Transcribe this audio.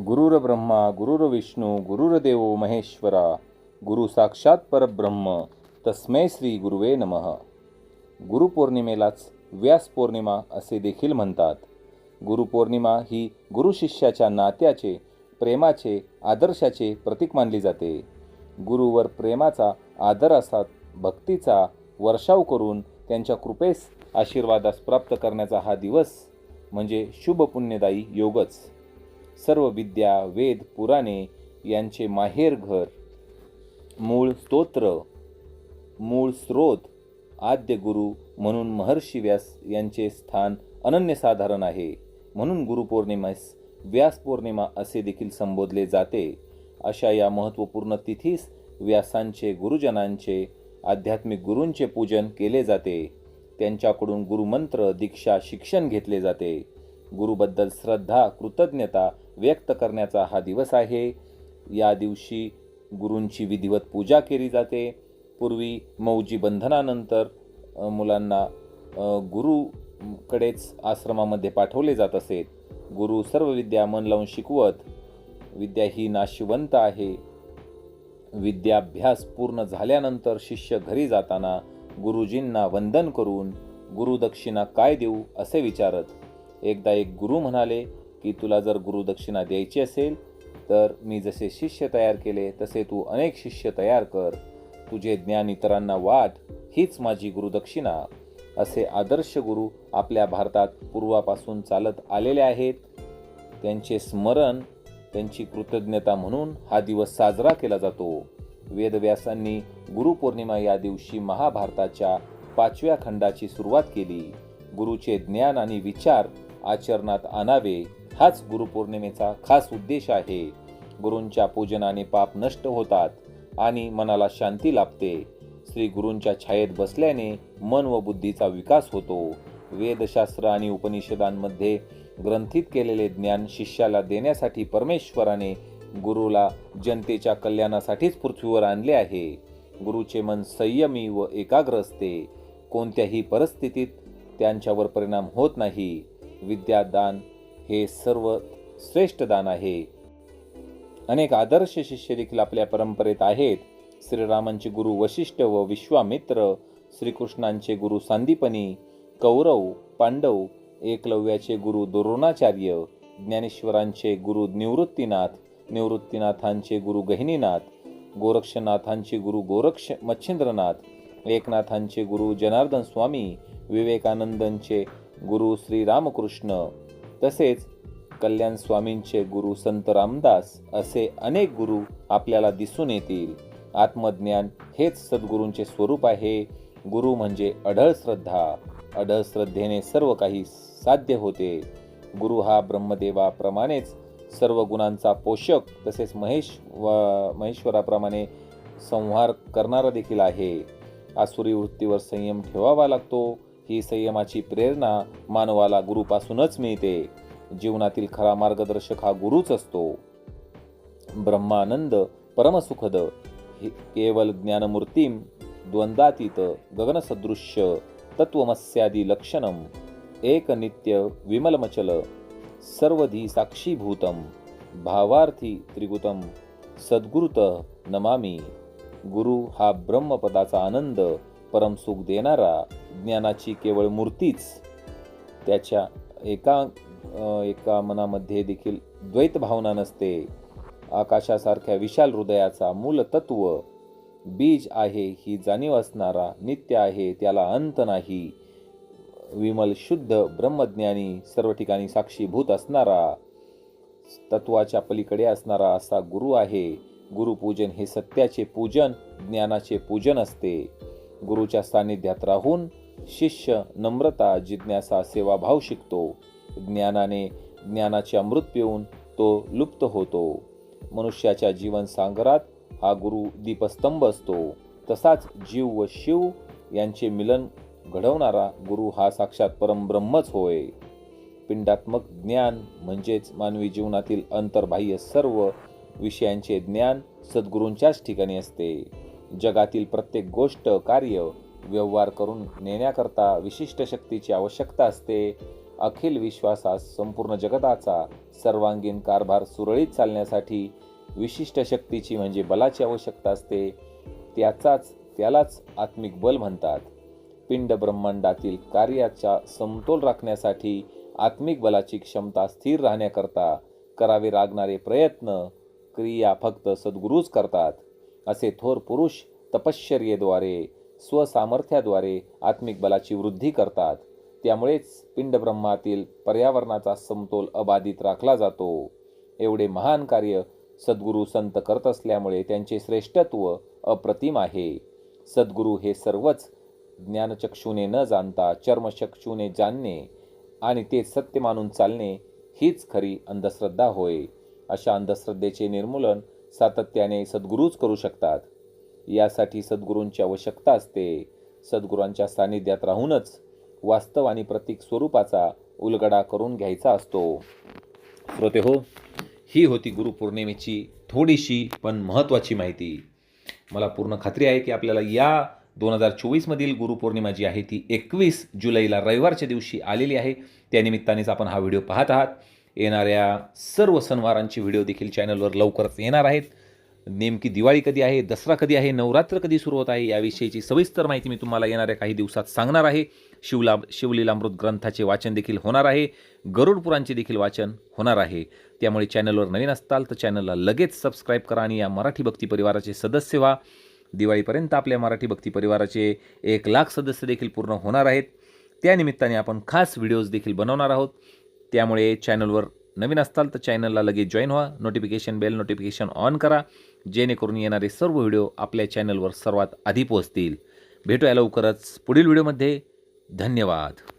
गुरुर्ब्रह्मा गुरुर्विष्णू गुरुर्देव महेश्वरा गुरु साक्षात परब्रह्म तस्मै श्री गुरुवे नमः. गुरुपौर्णिमेलाच व्यास पौर्णिमा असे देखील म्हणतात. गुरुपौर्णिमा ही गुरुशिष्याच्या नात्याचे प्रेमाचे आदर्शाचे प्रतीक मानली जाते. गुरुवर प्रेमाचा आदर असा भक्तीचा वर्षाव करून त्यांच्या कृपेस आशीर्वादास प्राप्त करण्याचा हा दिवस म्हणजे शुभ पुण्यदायी योगच. सर्व विद्या वेद पुराणे यांचे माहेर घर मूळ स्तोत्र मूळ स्रोत आद्य गुरु म्हणून महर्षी व्यास यांचे स्थान अनन्यसाधारण आहे. म्हणून गुरुपौर्णिमेस व्यास पौर्णिमा असे देखील संबोधले जाते. अशा या महत्त्वपूर्ण तिथीस व्यासांचे गुरुजनांचे आध्यात्मिक गुरूंचे पूजन केले जाते. त्यांच्याकडून गुरुमंत्र दीक्षा शिक्षण घेतले जाते. गुरुबद्दल श्रद्धा कृतज्ञता व्यक्त करण्याचा हा दिवस आहे. या दिवशी गुरूंची विधिवत पूजा केली जाते. पूर्वी मौजी बंधनानंतर मुलांना गुरुकडेच आश्रमामध्ये पाठवले जात असेत गुरु सर्व विद्या मन लावून शिकवत विद्या ही नाशिवंत आहे. विद्याभ्यास पूर्ण झाल्यानंतर शिष्य घरी जाताना गुरुजींना वंदन करून गुरुदक्षिणा काय देऊ असे विचारत एकदा एक गुरु म्हणाले की तुला जर गुरुदक्षिणा द्यायची असेल तर मी जसे शिष्य तयार केले तसे तू अनेक शिष्य तयार कर. तुझे ज्ञान इतरांना वाट हीच माझी गुरुदक्षिणा असे आदर्श गुरु आपल्या भारतात पूर्वापासून चालत आलेले आहेत. त्यांचे स्मरण त्यांची कृतज्ञता म्हणून हा दिवस साजरा केला जातो. वेदव्यासांनी गुरुपौर्णिमा या दिवशी महाभारताच्या पाचव्या खंडाची सुरुवात केली. गुरुचे ज्ञान आणि विचार आचरणात आणावे. हाच गुरुपौर्णिमेचा खास उद्देश आहे. गुरूंच्या पूजनाने पाप नष्ट होतात आणि मनाला शांती लाभते. श्री गुरूंच्या छायेत बसल्याने मन व बुद्धीचा विकास होतो. वेदशास्त्र आणि उपनिषदांमध्ये ग्रंथित केलेले ज्ञान शिष्याला देण्यासाठी परमेश्वराने गुरुला जनतेच्या कल्याणासाठीच पृथ्वीवर आणले आहे. गुरुचे मन संयमी व एकाग्र असते. कोणत्याही परिस्थितीत त्यांच्यावर परिणाम होत नाही. विद्यादान हे सर्व श्रेष्ठ दान आहे. अनेक आदर्श शिष्य देखील आपल्या परंपरेत आहेत. श्रीरामांचे गुरु वशिष्ठ व विश्वामित्र श्रीकृष्णांचे गुरु सांदीपनी कौरव पांडव एकलव्याचे गुरु द्रोणाचार्य ज्ञानेश्वरांचे गुरु निवृत्तीनाथ निवृत्तीनाथांचे गुरु गहिनीनाथ गोरक्षनाथांचे गुरु गोरक्ष मच्छिंद्रनाथ एकनाथांचे गुरु जनार्दन स्वामी विवेकानंदांचे गुरु श्रीरामकृष्ण तसेच कल्याण स्वामींचे गुरु संत रामदास असे अनेक गुरु आपल्याला दिसून येतील. आत्मज्ञान हेच सद्गुरूंचे स्वरूप आहे. गुरु म्हणजे अढळ श्रद्धा. अढळ श्रद्धेने सर्व काही साध्य होते. गुरु हा ब्रह्मदेवाप्रमाणेच सर्व गुणांचा पोषक तसेच महेश व महेश्वराप्रमाणे संहार करणारा देखील आहे. आसुरी वृत्तीवर संयम ठेवावा लागतो. ही संयमाची प्रेरणा मानवाला गुरुपासूनच मिळते. जीवनातील खरा मार्गदर्शक हा गुरुच असतो. ब्रह्मानंद परमसुखद हि केवल ज्ञानमूर्तीम द्वंद्वातीत गगनसदृश्य तत्वमस्यादी लक्षणम एक नित्य विमलमचल सर्वधी साक्षीभूतम भावार्थी त्रिगुतम सद्गुरुत नमामी. गुरु हा ब्रह्मपदाचा आनंद परमसुख देणारा ज्ञानाची केवळ मूर्तीच त्याच्या एका एका मनामध्ये देखील द्वैत भावना नसते. आकाशासारख्या विशाल हृदयाचा मूल तत्व बीज आहे ही जाणीव असणारा नित्य आहे त्याला अंत नाही. विमल शुद्ध ब्रह्मज्ञानी सर्व ठिकाणी साक्षीभूत असणारा तत्वाच्या पलीकडे असणारा असा गुरु आहे. गुरुपूजन हे सत्याचे पूजन ज्ञानाचे पूजन असते. गुरुच्या सानिध्यात राहून शिष्य नम्रता जिज्ञासा सेवाभाव शिकतो. ज्ञानाने ज्ञानाचे अमृत पिऊन तो लुप्त होतो. मनुष्याच्या जीवन सांगरात हा गुरु दीपस्तंभ असतो. तसाच जीव व शिव यांचे मिलन घडवणारा गुरु हा साक्षात परमब्रह्मच होय. पिंडात्मक ज्ञान म्हणजेच मानवी जीवनातील अंतर्बाह्य सर्व विषयांचे ज्ञान सद्गुरूंच्याच ठिकाणी असते. जगातील प्रत्येक गोष्ट कार्य व्यवहार करून नेण्याकरता विशिष्ट शक्तीची आवश्यकता असते. अखिल विश्वासास संपूर्ण जगताचा सर्वांगीण कारभार सुरळीत चालण्यासाठी विशिष्ट शक्तीची म्हणजे बलाची आवश्यकता असते. त्याचाच त्यालाच आत्मिक बल म्हणतात. पिंड ब्रह्मांडातील कार्याचा समतोल राखण्यासाठी आत्मिक बलाची क्षमता स्थिर राहण्याकरता करावे लागणारे प्रयत्न क्रिया फक्त सद्गुरूच करतात. असे थोर पुरुष तपश्चर्येद्वारे स्वसामर्थ्याद्वारे आत्मिक बलाची वृद्धी करतात. त्यामुळेच पिंडब्रह्मातील पर्यावरणाचा समतोल अबाधित राखला जातो. एवढे महान कार्य सद्गुरू संत करत असल्यामुळे त्यांचे श्रेष्ठत्व अप्रतिम आहे. सद्गुरू हे सर्वच ज्ञानचक्षूने न जाणता चर्मचक्षूने जाणणे आणि ते सत्य मानून चालणे हीच खरी अंधश्रद्धा होय. अशा अंधश्रद्धेचे निर्मूलन सातत्याने सद्गुरूच करू शकतात. यासाठी सद्गुरूंची आवश्यकता असते. सद्गुरूंच्या सानिध्यात राहूनच वास्तव आणि प्रतीक स्वरूपाचा उलगडा करून घ्यायचा असतो. श्रोते हो ही होती गुरुपौर्णिमेची थोडीशी पण महत्त्वाची माहिती. मला पूर्ण खात्री आहे की आपल्याला या दोन हजार चोवीसमधील गुरुपौर्णिमा जी आहे ती एकवीस जुलैला रविवारच्या दिवशी आलेली आहे. त्यानिमित्तानेच आपण हा व्हिडिओ पाहत आहात. येणाऱ्या सर्व सणवारांचे व्हिडिओ देखील चॅनलवर लवकरच येणार आहेत. नेमकी दिवाळी कधी आहे? दसरा कधी आहे? नवरात्र कधी सुरू होत आहे? याविषयीची सविस्तर माहिती मी तुम्हाला येणाऱ्या काही दिवसात सांगणार आहे. शिवला शिवलीलामृत ग्रंथाचे वाचन देखील होणार आहे. गरुडपुरांचे देखील वाचन होणार आहे. त्यामुळे चॅनलवर नवीन असताल तर चॅनलला लगेच सबस्क्राईब करा आणि या मराठी भक्ती परिवाराचे सदस्य व्हा. दिवाळीपर्यंत आपल्या मराठी भक्ती परिवाराचे एक लाख सदस्य देखील पूर्ण होणार आहेत. त्यानिमित्ताने आपण खास व्हिडिओज देखील बनवणार आहोत. त्यामुळे चॅनलवर नवीन असताल तर चॅनलला लगेच जॉईन व्हा नोटिफिकेशन बेल नोटिफिकेशन ऑन करा जेणेकरून येणारे सर्व व्हिडिओ आपल्या चॅनलवर सर्वात आधी पोहोचतील. भेटूया लवकरच पुढील व्हिडिओमध्ये. धन्यवाद.